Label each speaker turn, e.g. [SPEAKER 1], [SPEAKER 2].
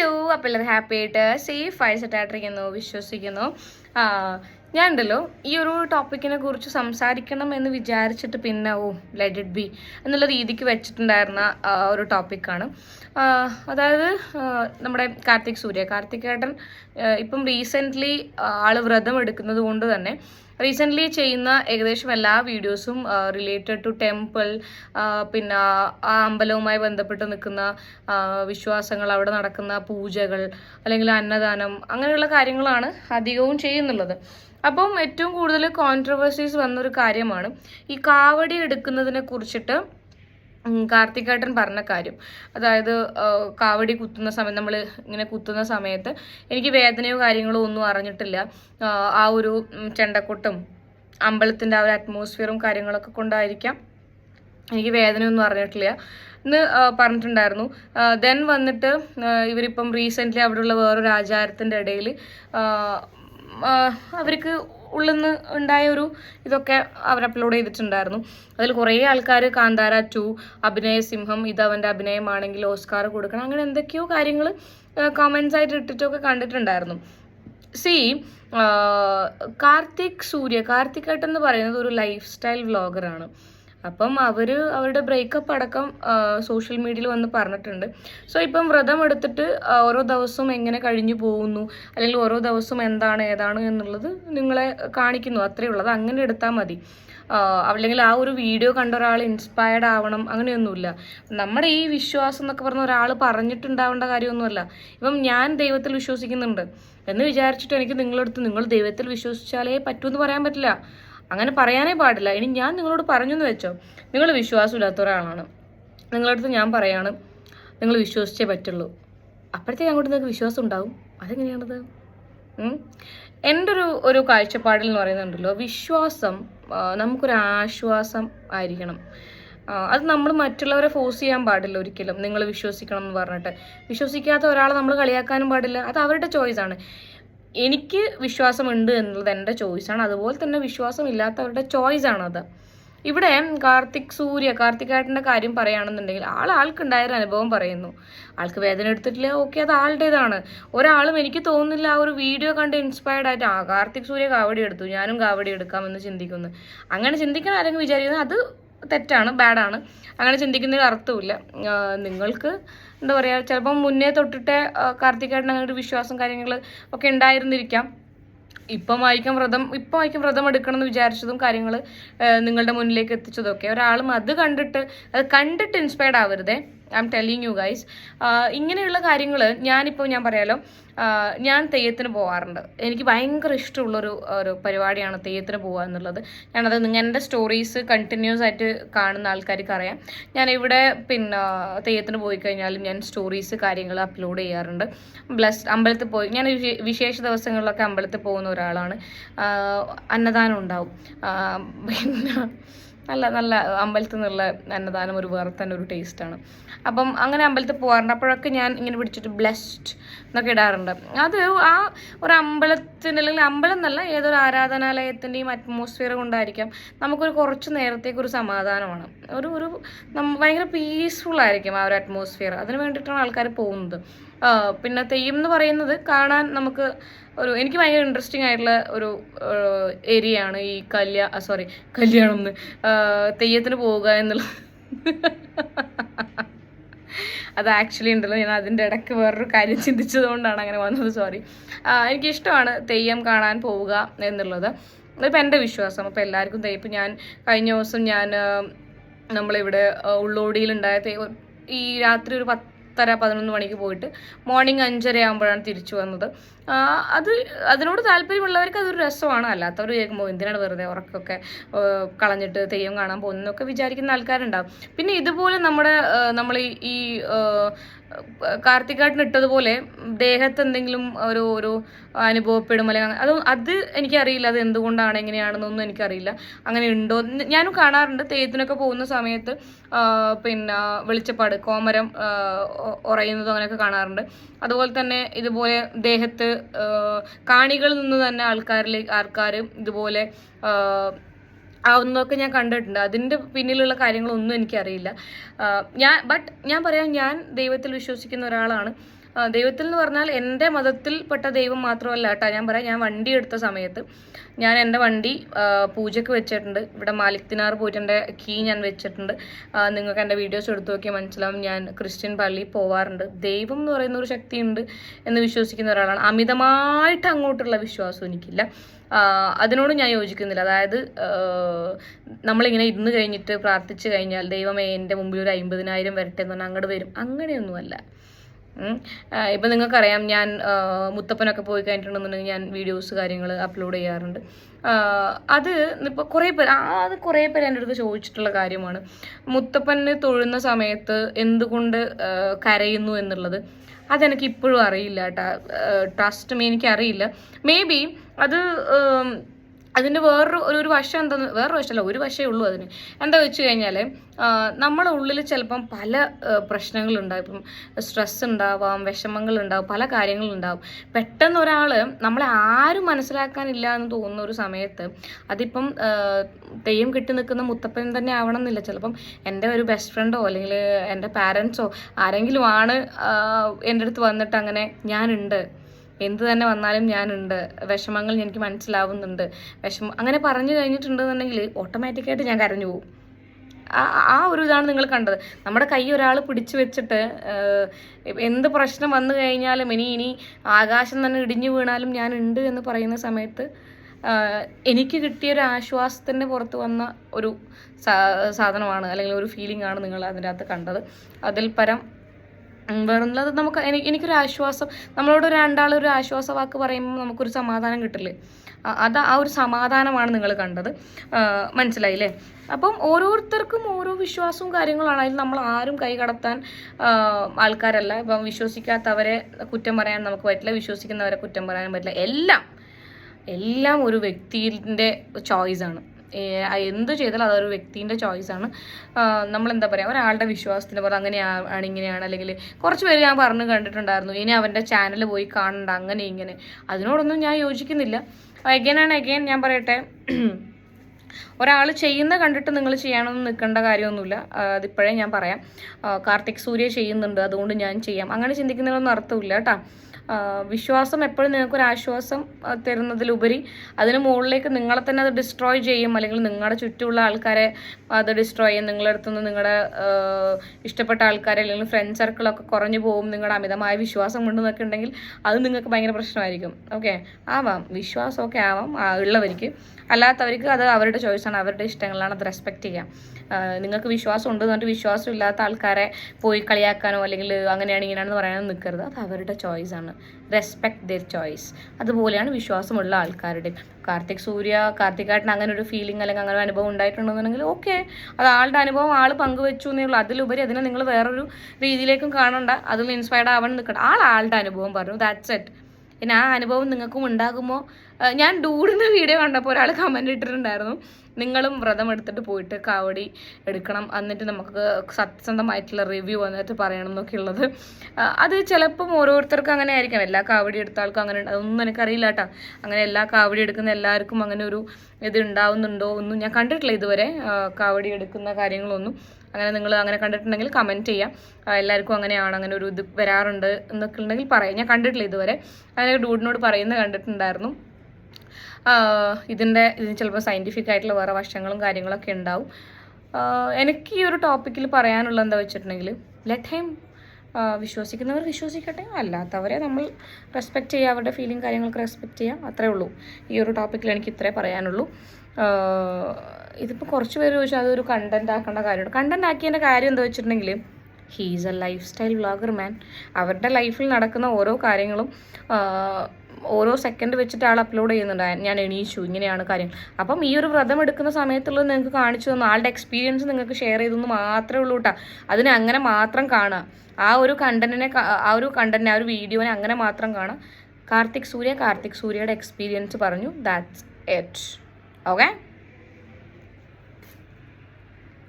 [SPEAKER 1] Hello അപ്പോൾ എല്ലാവരും happy ആയിട്ട് സേഫ് ആയി സെറ്റായിട്ടിരിക്കുന്നു വിശ്വസിക്കുന്നു. ഉണ്ടല്ലോ ഈ ഒരു ടോപ്പിക്കിനെ കുറിച്ച് സംസാരിക്കണം എന്ന് വിചാരിച്ചിട്ട് പിന്നെ ഓ ലെറ്റ് ഇറ്റ് ബി എന്നുള്ള രീതിക്ക് വെച്ചിട്ടുണ്ടായിരുന്ന ഒരു ടോപ്പിക്കാണ് അതായത് നമ്മുടെ കാർത്തിക് സൂര്യ. കാർത്തിക് ഏട്ടൻ ഇപ്പം റീസെന്റ്ലി ആൾ വ്രതം എടുക്കുന്നത് കൊണ്ട് തന്നെ റീസെന്റ്ലി ചെയ്യുന്ന ഏകദേശം എല്ലാ വീഡിയോസും റിലേറ്റഡ് ടു ടെമ്പിൾ പിന്നെ ആ അമ്പലവുമായി ബന്ധപ്പെട്ട് നിൽക്കുന്ന വിശ്വാസങ്ങൾ അവിടെ നടക്കുന്ന പൂജകൾ അല്ലെങ്കിൽ അന്നദാനം അങ്ങനെയുള്ള കാര്യങ്ങളാണ് അധികവും ചെയ്യുന്നുള്ളത്. അപ്പം ഏറ്റവും കൂടുതൽ കോൺട്രവേഴ്സീസ് വന്നൊരു കാര്യമാണ് ഈ കാവടി എടുക്കുന്നതിനെ കുറിച്ചിട്ട് കാർത്തികേട്ടൻ പറഞ്ഞ കാര്യം. അതായത് കാവടി കുത്തുന്ന സമയം നമ്മൾ ഇങ്ങനെ കുത്തുന്ന സമയത്ത് എനിക്ക് വേദനയോ കാര്യങ്ങളോ ഒന്നും അറിഞ്ഞിട്ടില്ല. ആ, ഒരു ചെണ്ടക്കൊട്ടും അമ്പലത്തിന്റെ ആ ഒരു അറ്റ്മോസ്ഫിയറും കാര്യങ്ങളൊക്കെ കൊണ്ടായിരിക്കാം എനിക്ക് വേദനയൊന്നും അറിഞ്ഞിട്ടില്ല. എന്ന് പറഞ്ഞിട്ടുണ്ടായിരുന്നു. ദെൻ വന്നിട്ട് ഇവരിപ്പം റീസെന്റ്ലി അവിടെയുള്ള വേറൊരു ആചാരത്തിന്റെ ഇടയിൽ അവർക്ക് ഉള്ളിൽ നിന്ന് ഉണ്ടായ ഒരു ഇതൊക്കെ അവർ അപ്ലോഡ് ചെയ്തിട്ടുണ്ടായിരുന്നു. അതിൽ കുറേ ആൾക്കാർ കാന്താര ടു അഭിനയ സിംഹം ഇത് അവന്റെ അഭിനയമാണെങ്കിൽ ഓസ്കാർ കൊടുക്കണം അങ്ങനെ എന്തൊക്കെയോ കാര്യങ്ങൾ കമൻസ് ആയിട്ട് ഇട്ടിട്ടൊക്കെ കണ്ടിട്ടുണ്ടായിരുന്നു. സി കാർത്തിക് സൂര്യ കാർത്തിക് ഏട്ടൻ എന്ന് പറയുന്നത് ഒരു ലൈഫ് സ്റ്റൈൽ വ്ളോഗറാണ് അപ്പം അവർ അവരുടെ ബ്രേക്കപ്പ് അടക്കം സോഷ്യൽ മീഡിയയിൽ വന്ന് പറഞ്ഞിട്ടുണ്ട്. സോ ഇപ്പം വ്രതം എടുത്തിട്ട് ഓരോ ദിവസവും എങ്ങനെ കഴിഞ്ഞു പോകുന്നു? അല്ലെങ്കിൽ ഓരോ ദിവസവും എന്താണ് ഏതാണ് എന്നുള്ളത് നിങ്ങളെ കാണിക്കുന്നു. അത്രയേ ഉള്ളൂ. അത് അങ്ങനെ എടുത്താൽ മതി. അല്ലെങ്കിൽ ആ ഒരു വീഡിയോ കണ്ട ഒരാൾ ഇൻസ്പയർഡ് ആവണം. അങ്ങനെയൊന്നുമില്ല. നമ്മുടെ ഈ വിശ്വാസം എന്നൊക്കെ പറഞ്ഞ ഒരാൾ പറഞ്ഞിട്ടുണ്ടാവേണ്ട കാര്യമൊന്നുമല്ല. ഇപ്പം ഞാൻ ദൈവത്തിൽ വിശ്വസിക്കുന്നുണ്ട്. എന്ന് വിചാരിച്ചിട്ട് എനിക്ക് നിങ്ങളെടുത്ത് നിങ്ങൾ ദൈവത്തിൽ വിശ്വസിച്ചാലേ പറ്റൂ എന്ന് പറയാൻ പറ്റില്ല. അങ്ങനെ പറയാനേ പാടില്ല. ഇനി ഞാൻ നിങ്ങളോട് പറഞ്ഞു എന്ന് വെച്ചോ. നിങ്ങൾ വിശ്വാസമില്ലാത്ത ഒരാളാണ്. നിങ്ങളടുത്ത് ഞാൻ പറയാണ് നിങ്ങൾ വിശ്വസിച്ചേ പറ്റുള്ളൂ. അപ്പോഴത്തേക്ക് അങ്ങോട്ട് നിങ്ങൾക്ക് വിശ്വാസം ഉണ്ടാവും. അതെങ്ങനെയാണത്? എന്റെ ഒരു ഒരു കാഴ്ചപ്പാടിൽ എന്ന് പറയുന്നുണ്ടല്ലോ വിശ്വാസം നമുക്കൊരു ആശ്വാസം ആയിരിക്കണം. അത് നമ്മൾ മറ്റുള്ളവരെ ഫോഴ്സ് ചെയ്യാൻ പാടില്ല ഒരിക്കലും. നിങ്ങൾ വിശ്വസിക്കണം എന്ന് പറഞ്ഞിട്ട്. വിശ്വസിക്കാത്ത ഒരാളെ നമ്മൾ കളിയാക്കാനും പാടില്ല. അത് അവരുടെ ചോയ്സാണ് എനിക്ക് വിശ്വാസമുണ്ട് എന്നുള്ളത് എന്റെ ചോയ്സാണ്. അതുപോലെ തന്നെ വിശ്വാസം ഇല്ലാത്തവരുടെ ചോയ്സാണത്. ഇവിടെ കാർത്തിക് സൂര്യ കാർത്തികേട്ടന്റെ കാര്യം പറയുകയാണെന്നുണ്ടെങ്കിൽ ആൾ ആൾക്കുണ്ടായൊരു അനുഭവം പറയുന്നു. ആൾക്ക് വേദന എടുത്തിട്ടില്ല. ഓക്കെ അത് ആളുടേതാണ്. ഒരാളും എനിക്ക് തോന്നുന്നില്ല ആ ഒരു വീഡിയോ കണ്ട് ഇൻസ്പയർഡ് ആയിട്ട് ആ കാർത്തിക് സൂര്യ കാവടി എടുത്തു ഞാനും കാവടി എടുക്കാമെന്ന് ചിന്തിക്കുന്നു. അങ്ങനെ ചിന്തിക്കാൻ ആരെങ്കിലും വിചാരിക്കുന്നത് അത് തെറ്റാണ് ബാഡാണ്. അങ്ങനെ ചിന്തിക്കുന്നതിൽ അർത്ഥമില്ല നിങ്ങൾക്ക് എന്താ പറയുക ചിലപ്പം മുന്നേ തൊട്ടിട്ടേ കാർത്തികേട്ടൻ അങ്ങനെ ഒരു വിശ്വാസം കാര്യങ്ങൾ ഒക്കെ ഉണ്ടായിരുന്നിരിക്കാം. ഇപ്പം വായിക്കാൻ വ്രതം ഇപ്പം വായിക്കാൻ വ്രതം എടുക്കണം എന്ന് വിചാരിച്ചതും കാര്യങ്ങൾ നിങ്ങളുടെ മുന്നിലേക്ക് എത്തിച്ചതൊക്കെ. ഒരാളും അത് കണ്ടിട്ട് അത് കണ്ടിട്ട് ഇൻസ്പയർഡ് ആവരുതേ. I'm telling you guys ഇങ്ങനെയുള്ള കാര്യങ്ങൾ ഞാനിപ്പോൾ ഞാൻ പറയാലോ. ഞാൻ തെയ്യത്തിന് പോകാറുണ്ട് എനിക്ക് ഭയങ്കര ഇഷ്ടമുള്ളൊരു ഒരു പരിപാടിയാണ് തെയ്യത്തിന് പോകുക എന്നുള്ളത്. ഞാനത് നിങ്ങൾ എന്റെ സ്റ്റോറീസ് കണ്ടിന്യൂസ് ആയിട്ട് കാണുന്ന ആൾക്കാർക്ക് അറിയാം. ഞാൻ ഇവിടെ പിന്നെ തെയ്യത്തിന് പോയി കഴിഞ്ഞാലും ഞാൻ സ്റ്റോറീസ് കാര്യങ്ങൾ അപ്ലോഡ് ചെയ്യാറുണ്ട്. ബ്ലസ് അമ്പലത്തിൽ പോയി ഞാൻ വിശേഷ ദിവസങ്ങളിലൊക്കെ അമ്പലത്തിൽ പോകുന്ന ഒരാളാണ്. അന്നദാനം ഉണ്ടാവും. പിന്നെ നല്ല നല്ല അമ്പലത്തിൽ നിന്നുള്ള അന്നദാനം ഒരു വേറെ തന്നെ ഒരു ടേസ്റ്റാണ് അപ്പം അങ്ങനെ അമ്പലത്തിൽ പോകാറുണ്ട് അപ്പോഴൊക്കെ ഞാൻ ഇങ്ങനെ പിടിച്ചിട്ട് ബ്ലെസ്ഡ് എന്നൊക്കെ ഇടാറുണ്ട്. അത് ആ ഒരു അമ്പലത്തിന്റെ അല്ലെങ്കിൽ അമ്പലം എന്നല്ല ഏതൊരു ആരാധനാലയത്തിന്റെയും അറ്റ്മോസ്ഫിയർ കൊണ്ടായിരിക്കാം നമുക്കൊരു കുറച്ച് നേരത്തേക്ക് ഒരു സമാധാനമാണ്. ഒരു ഒരു ഭയങ്കര പീസ്ഫുൾ ആയിരിക്കും ആ ഒരു അറ്റ്മോസ്ഫിയർ അതിന് വേണ്ടിയിട്ടാണ് ആൾക്കാർ പോകുന്നത്. പിന്നെ തെയ്യം എന്ന് പറയുന്നത് കാണാൻ നമുക്ക് ഒരു എനിക്ക് ഭയങ്കര ഇൻട്രസ്റ്റിംഗ് ആയിട്ടുള്ള ഒരു ഏരിയ ആണ് ഈ കല്യാ സോറി കല്യാണം എന്ന്. തെയ്യത്തിന് പോവുക എന്നുള്ളത് അത് ആക്ച്വലി ഉണ്ടല്ലോ. ഞാൻ അതിന്റെ ഇടയ്ക്ക് വേറൊരു കാര്യം ചിന്തിച്ചതുകൊണ്ടാണ് അങ്ങനെ വന്നത് സോറി എനിക്കിഷ്ടമാണ് തെയ്യം കാണാൻ പോവുക എന്നുള്ളത്. അതിപ്പോൾ എന്റെ വിശ്വാസം. അപ്പോൾ എല്ലാവർക്കും തെയ്യം. ഞാൻ കഴിഞ്ഞ ദിവസം ഞാൻ നമ്മളിവിടെ ഉള്ളോടിയിലുണ്ടായ തെയ്യം ഈ രാത്രി ഒരു പത്തര പതിനൊന്ന് മണിക്ക് പോയിട്ട് മോർണിംഗ് അഞ്ചര ആകുമ്പോഴാണ് തിരിച്ചു വന്നത്. അത് അതിനോട് താല്പര്യമുള്ളവർക്ക് അതൊരു രസമാണ്. അല്ലാത്തവർ കേൾക്കുമ്പോൾ എന്തിനാണ് വെറുതെ ഉറക്കമൊക്കെ ആ, കളഞ്ഞിട്ട് തെയ്യം കാണാൻ പോകുന്നൊക്കെ വിചാരിക്കുന്ന ആൾക്കാരുണ്ടാവും. പിന്നെ ഇതുപോലെ നമ്മുടെ നമ്മൾ ഈ കാർത്തികാട്ടിന് ഇട്ടതുപോലെ ദേഹത്ത് എന്തെങ്കിലും ഒരു ഒരു അനുഭവപ്പെടും അല്ലെങ്കിൽ അത് അത് എനിക്കറിയില്ല. അത് എന്തുകൊണ്ടാണ് എങ്ങനെയാണെന്നൊന്നും എനിക്കറിയില്ല. അങ്ങനെ ഉണ്ടോ? ഞാനും കാണാറുണ്ട്. തെയ്യത്തിനൊക്കെ പോകുന്ന സമയത്ത് പിന്നെ വെളിച്ചപ്പാട് കോമരം ഉറയുന്നതും അങ്ങനെയൊക്കെ കാണാറുണ്ട്. അതുപോലെ തന്നെ ഇതുപോലെ ദേഹത്ത് കാണികളിൽ നിന്ന് തന്നെ ആൾക്കാരിലേക്ക് ആൾക്കാർ ഇതുപോലെ ആവുന്നതൊക്കെ ഞാൻ കണ്ടിട്ടുണ്ട്. അതിന്റെ പിന്നിലുള്ള കാര്യങ്ങളൊന്നും എനിക്കറിയില്ല. ഞാൻ ബട്ട് ഞാൻ പറയാം ഞാൻ ദൈവത്തിൽ വിശ്വസിക്കുന്ന ഒരാളാണ്. ദൈവത്തിൽ എന്ന് പറഞ്ഞാൽ എന്റെ മതത്തിൽപ്പെട്ട ദൈവം മാത്രമല്ല കേട്ടോ. ഞാൻ പറയാം ഞാൻ വണ്ടി എടുത്ത സമയത്ത് ഞാൻ എന്റെ വണ്ടി പൂജയ്ക്ക് വെച്ചിട്ടുണ്ട്. ഇവിടെ മാലിക്തിനാർ പൂജന്റെ കീ ഞാൻ വെച്ചിട്ടുണ്ട്. നിങ്ങൾക്ക് എന്റെ വീഡിയോസ് എടുത്തു നോക്കിയാൽ മനസ്സിലാവും ഞാൻ ക്രിസ്ത്യൻ പള്ളി പോവാറുണ്ട്. ദൈവം എന്ന് പറയുന്ന ഒരു ശക്തിയുണ്ട് എന്ന് വിശ്വസിക്കുന്ന ഒരാളാണ്. അമിതമായിട്ട് അങ്ങോട്ടുള്ള വിശ്വാസം എനിക്കില്ല. അതിനോട് ഞാൻ യോജിക്കുന്നില്ല. അതായത് നമ്മളിങ്ങനെ ഇരുന്ന് കഴിഞ്ഞിട്ട് പ്രാർത്ഥിച്ചു കഴിഞ്ഞാൽ ദൈവമേ എന്റെ മുമ്പിൽ ഒരു അമ്പതിനായിരം വരട്ടെ എന്ന് പറഞ്ഞാൽ അങ്ങോട്ട് വരും. അങ്ങനെയൊന്നുമല്ല. ഇപ്പം നിങ്ങൾക്കറിയാം ഞാൻ മുത്തപ്പനൊക്കെ പോയി കഴിഞ്ഞിട്ടുണ്ടെന്നുണ്ടെങ്കിൽ ഞാൻ വീഡിയോസ് കാര്യങ്ങൾ അപ്ലോഡ് ചെയ്യാറുണ്ട്. അത് ഇപ്പോൾ കുറേ പേര് അത് കുറേ പേര് എന്റെ അടുത്ത് ചോദിച്ചിട്ടുള്ള കാര്യമാണ്. മുത്തപ്പനെ തൊഴുന്ന സമയത്ത് എന്തുകൊണ്ട് കരയുന്നു എന്നുള്ളത് അതെനിക്ക് ഇപ്പോഴും അറിയില്ല ട്രസ്റ്റ് മീ എനിക്കറിയില്ല. മേ ബി അത് അതിന്റെ വേറൊരു ഒരു ഒരു വശം എന്താന്ന് വേറൊരു വശമല്ല ഒരു വശമേ ഉള്ളൂ അതിന്. എന്താ വെച്ച് കഴിഞ്ഞാൽ നമ്മുടെ ഉള്ളിൽ ചിലപ്പം പല പ്രശ്നങ്ങളുണ്ടാവും. ഇപ്പം സ്ട്രെസ് ഉണ്ടാവാം വിഷമങ്ങളുണ്ടാവും പല കാര്യങ്ങളുണ്ടാവും. പെട്ടെന്ന് ഒരാൾ നമ്മളെ ആരും മനസ്സിലാക്കാനില്ല എന്ന് തോന്നുന്ന ഒരു സമയത്ത് അതിപ്പം തെയ്യം കിട്ടി നിൽക്കുന്ന മുത്തപ്പൻ തന്നെ ആവണം എന്നില്ല ചിലപ്പം എന്റെ ഒരു ബെസ്റ്റ് ഫ്രണ്ടോ അല്ലെങ്കിൽ എന്റെ പാരൻസോ ആരെങ്കിലും ആണ് എന്റെ അടുത്ത് വന്നിട്ട് അങ്ങനെ ഞാനുണ്ട് എന്ത് തന്നെ വന്നാലും ഞാനുണ്ട്. വിഷമങ്ങൾ എനിക്ക് മനസ്സിലാവുന്നുണ്ട്. വിഷമം അങ്ങനെ പറഞ്ഞു കഴിഞ്ഞിട്ടുണ്ടെന്നുണ്ടെങ്കിൽ ഓട്ടോമാറ്റിക്കായിട്ട് ഞാൻ കരഞ്ഞു പോകും. ആ ഒരു ഇതാണ് നിങ്ങൾ കണ്ടത്. നമ്മുടെ കൈ ഒരാൾ പിടിച്ചു വെച്ചിട്ട് എന്ത് പ്രശ്നം വന്നു കഴിഞ്ഞാലും ഇനി ഇനി ആകാശം തന്നെ ഇടിഞ്ഞു വീണാലും ഞാൻ ഉണ്ട് എന്ന് പറയുന്ന സമയത്ത് എനിക്ക് കിട്ടിയ ഒരു ആശ്വാസത്തിന്റെ പുറത്ത് വന്ന ഒരു സാധനമാണ് അല്ലെങ്കിൽ ഒരു ഫീലിംഗ് ആണ് നിങ്ങൾ അതിന്റെ അകത്ത് കണ്ടത്. അതിൽ പരം വേറൊന്നുമില്ല. അത് നമുക്ക് എനിക്ക് എനിക്കൊരു ആശ്വാസം. നമ്മളോട് രണ്ടാൾ ഒരു ആശ്വാസ വാക്ക് പറയുമ്പോൾ നമുക്കൊരു സമാധാനം കിട്ടില്ലേ? അത് ആ ഒരു സമാധാനമാണ് നിങ്ങൾ കണ്ടത്. മനസ്സിലായില്ലേ? അപ്പം ഓരോരുത്തർക്കും ഓരോ വിശ്വാസവും കാര്യങ്ങളാണ് അതിൽ നമ്മൾ ആരും കൈ കടത്താൻ ആൾക്കാരല്ല. ഇപ്പം വിശ്വസിക്കാത്തവരെ കുറ്റം പറയാൻ നമുക്ക് പറ്റില്ല. വിശ്വസിക്കുന്നവരെ കുറ്റം പറയാൻ പറ്റില്ല. എല്ലാം എല്ലാം ഒരു വ്യക്തിന്റെ ചോയ്സാണ് എന്ത് ചെയ്താലും അതൊരു വ്യക്തിന്റെ ചോയ്സാണ് നമ്മൾ എന്താ പറയുക ഒരാളുടെ വിശ്വാസത്തിന് പോലെ അങ്ങനെയാണ് ഇങ്ങനെയാണ്. അല്ലെങ്കിൽ കുറച്ച് പേര് ഞാൻ പറഞ്ഞു കണ്ടിട്ടുണ്ടായിരുന്നു ഇനി അവന്റെ ചാനൽ പോയി കാണണ്ട അങ്ങനെ ഇങ്ങനെ. അതിനോടൊന്നും ഞാൻ യോജിക്കുന്നില്ല. അഗൈൻ ആൻഡ് അഗൈൻ ഞാൻ പറയട്ടെ ഒരാൾ ചെയ്യുന്ന കണ്ടിട്ട് നിങ്ങൾ ചെയ്യണമെന്ന് നിൽക്കേണ്ട കാര്യമൊന്നുമില്ല. അതിപ്പോഴേ ഞാൻ പറയാം. കാർത്തിക് സൂര്യ ചെയ്യുന്നുണ്ട് അതുകൊണ്ട് ഞാൻ ചെയ്യാം. അങ്ങനെ ചിന്തിക്കുന്നതിലൊന്നും അർത്ഥമില്ല കേട്ടോ. വിശ്വാസം എപ്പോഴും നിങ്ങൾക്കൊരു ആശ്വാസം തരുന്നതിലുപരി അതിന് മുകളിലേക്ക് നിങ്ങളെ തന്നെ അത് ഡിസ്ട്രോയ് ചെയ്യും. അല്ലെങ്കിൽ നിങ്ങളുടെ ചുറ്റുമുള്ള ആൾക്കാരെ അത് ഡിസ്ട്രോയ് ചെയ്യും. നിങ്ങളുടെ അടുത്തുനിന്ന് നിങ്ങളുടെ ഇഷ്ടപ്പെട്ട ആൾക്കാരെ അല്ലെങ്കിൽ ഫ്രണ്ട് സർക്കിളൊക്കെ കുറഞ്ഞു പോകും. നിങ്ങളുടെ അമിതമായ വിശ്വാസം കൊണ്ടെന്നൊക്കെ ഉണ്ടെങ്കിൽ അത് നിങ്ങൾക്ക് ഭയങ്കര പ്രശ്നമായിരിക്കും. ഓക്കെ ആവാം. വിശ്വാസമൊക്കെ ആവാം ഉള്ളവർക്ക്. അല്ലാത്തവർക്ക് അത് അവരുടെ ചോയ്സാണ് അവരുടെ ഇഷ്ടങ്ങളാണ്. അത് റെസ്പെക്റ്റ് ചെയ്യാം. നിങ്ങൾക്ക് വിശ്വാസം ഉണ്ട് എന്നിട്ട് വിശ്വാസം ഇല്ലാത്ത ആൾക്കാരെ പോയി കളിയാക്കാനോ അല്ലെങ്കിൽ അങ്ങനെയാണ് ഇങ്ങനെയാണെന്ന് പറയാനോ നിൽക്കരുത് അത് അവരുടെ ചോയ്സാണ് റെസ്പെക്ട് ദർ ചോയ്സ് അതുപോലെയാണ് വിശ്വാസമുള്ള ആൾക്കാരുടെ. കാർത്തിക് സൂര്യ കാർത്തികാട്ടിന് അങ്ങനെ ഒരു ഫീലിംഗ് അല്ലെങ്കിൽ അങ്ങനെ ഒരു അനുഭവം ഉണ്ടായിട്ടുണ്ടെന്നുണ്ടെങ്കിൽ ഓക്കെ അത് ആളുടെ അനുഭവം ആൾ പങ്കുവെച്ചു എന്നുള്ളൂ അതിലുപരി അതിനെ നിങ്ങൾ വേറൊരു രീതിയിലേക്കും കാണണ്ട. അതിൽ ഇൻസ്പയർഡ് ആവാൻ നിൽക്കണം ആൾ ആളുടെ അനുഭവം പറഞ്ഞു. ദാറ്റ്സ് ഇറ്റ് പിന്നെ ആ അനുഭവം നിങ്ങൾക്കും ഉണ്ടാകുമോ? ഞാൻ ഡൂടുന്ന വീഡിയോ കണ്ടപ്പോൾ ഒരാൾ കമന്റ് ഇട്ടിട്ടുണ്ടായിരുന്നു. നിങ്ങളും വ്രതം എടുത്തിട്ട് പോയിട്ട് കാവടി എടുക്കണം. എന്നിട്ട് നമുക്ക് സത്യസന്ധമായിട്ടുള്ള റിവ്യൂ വന്നിട്ട് പറയണം എന്നൊക്കെ ഉള്ളത് അത് ചിലപ്പം ഓരോരുത്തർക്കും അങ്ങനെ ആയിരിക്കാം എല്ലാ കാവടി എടുത്ത ആൾക്കും അങ്ങനെ. അതൊന്നും എനിക്കറിയില്ല കേട്ടോ. അങ്ങനെ എല്ലാ കാവടി എടുക്കുന്ന എല്ലാവർക്കും അങ്ങനെ ഒരു ഇത് ഉണ്ടാവുന്നുണ്ടോ ഒന്നും ഞാൻ കണ്ടിട്ടില്ല ഇതുവരെ. കാവടി എടുക്കുന്ന കാര്യങ്ങളൊന്നും. അങ്ങനെ നിങ്ങൾ അങ്ങനെ കണ്ടിട്ടുണ്ടെങ്കിൽ കമന്റ് ചെയ്യാം. എല്ലാവർക്കും അങ്ങനെയാണ് അങ്ങനെ ഒരു ഇത് വരാറുണ്ട് എന്നൊക്കെ ഉണ്ടെങ്കിൽ പറയാം. ഞാൻ കണ്ടിട്ടില്ല ഇതുവരെ. അങ്ങനെ ഡൂഡിനോട് പറയുന്നത് കണ്ടിട്ടുണ്ടായിരുന്നു. ഇതിന്റെ ഇതിന് ചിലപ്പോൾ സയന്റിഫിക് ആയിട്ടുള്ള വേറെ വശങ്ങളും കാര്യങ്ങളൊക്കെ ഉണ്ടാവും. എനിക്ക് ഈ ഒരു ടോപ്പിക്കിൽ പറയാനുള്ള എന്താ വെച്ചിട്ടുണ്ടെങ്കിൽ ലെറ്റ് ഹൈം വിശ്വസിക്കുന്നവർ വിശ്വസിക്കട്ടെ. അല്ലാത്തവരെ നമ്മൾ റെസ്പെക്റ്റ് ചെയ്യുക അവരുടെ ഫീലിംഗ് കാര്യങ്ങളൊക്കെ റെസ്പെക്റ്റ് ചെയ്യാം. അത്രേ ഉള്ളൂ. ഈ ഒരു ടോപ്പിക്കിൽ എനിക്ക് ഇത്രേ പറയാനുള്ളൂ. ഇതിപ്പോൾ കുറച്ച് പേര് ചോദിച്ചാൽ അതൊരു കണ്ടന്റ് ആക്കേണ്ട കാര്യമുണ്ട്. കണ്ടന്റ് ആക്കിയതിന്റെ കാര്യം എന്താ വെച്ചിട്ടുണ്ടെങ്കിൽ he's a lifestyle vlogger man അവരുടെ ലൈഫിൽ നടക്കുന്ന ഓരോ കാര്യങ്ങളും ഓരോ സെക്കൻഡ് വെച്ചിട്ട് ആൾ അപ്ലോഡ് ചെയ്യുന്നുണ്ട്. ഞാൻ എണീച്ചു ഇങ്ങനെയാണ് കാര്യം അപ്പം ഈ ഒരു വ്രതം എടുക്കുന്ന സമയത്തുള്ളത് നിങ്ങൾക്ക് കാണിച്ചു തന്നു. ആളുടെ എക്സ്പീരിയൻസ് നിങ്ങൾക്ക് ഷെയർ ചെയ്തെന്ന് മാത്രമേ ഉള്ളൂ കേട്ടോ അതിനെ അങ്ങനെ മാത്രം കാണുക ആ ഒരു കണ്ടന്റിനെ ആ ഒരു കണ്ടന്റിനെ ആ ഒരു വീഡിയോനെ അങ്ങനെ മാത്രം കാണുക കാർത്തിക് സൂര്യ കാർത്തിക് സൂര്യയുടെ എക്സ്പീരിയൻസ് പറഞ്ഞു. That's at okay